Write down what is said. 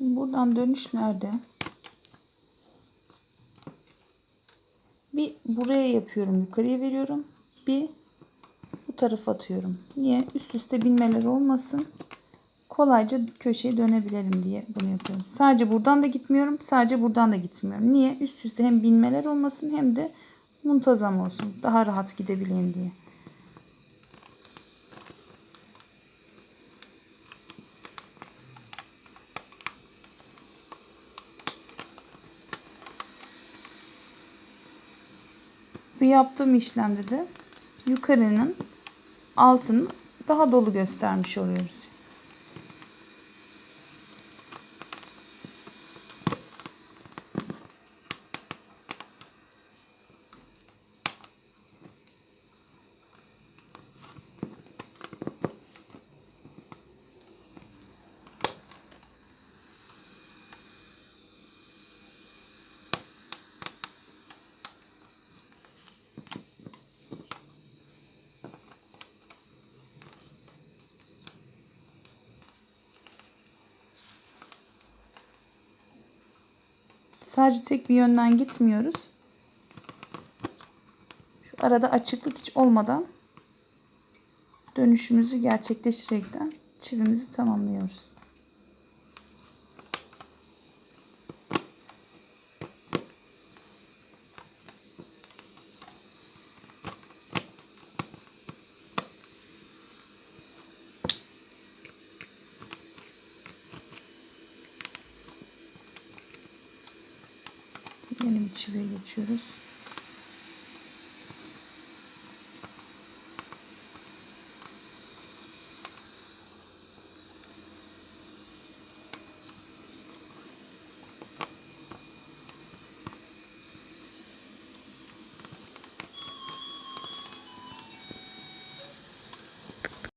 Buradan dönüşlerde bir buraya yapıyorum. Yukarıya veriyorum. Bir bu tarafa atıyorum. Niye? Üst üste binmeler olmasın. Kolayca köşeye dönebilelim diye bunu yapıyorum. Sadece buradan da gitmiyorum. Sadece buradan da gitmiyorum. Niye? Üst üste hem binmeler olmasın hem de muntazam olsun. Daha rahat gidebileyim diye. Bu yaptığım işlemde de yukarının altını daha dolu göstermiş oluyoruz. Sadece tek bir yönden gitmiyoruz. Şu arada açıklık hiç olmadan dönüşümüzü gerçekleştirerekten çivimizi tamamlıyoruz. Yeni bir çiviye geçiyoruz.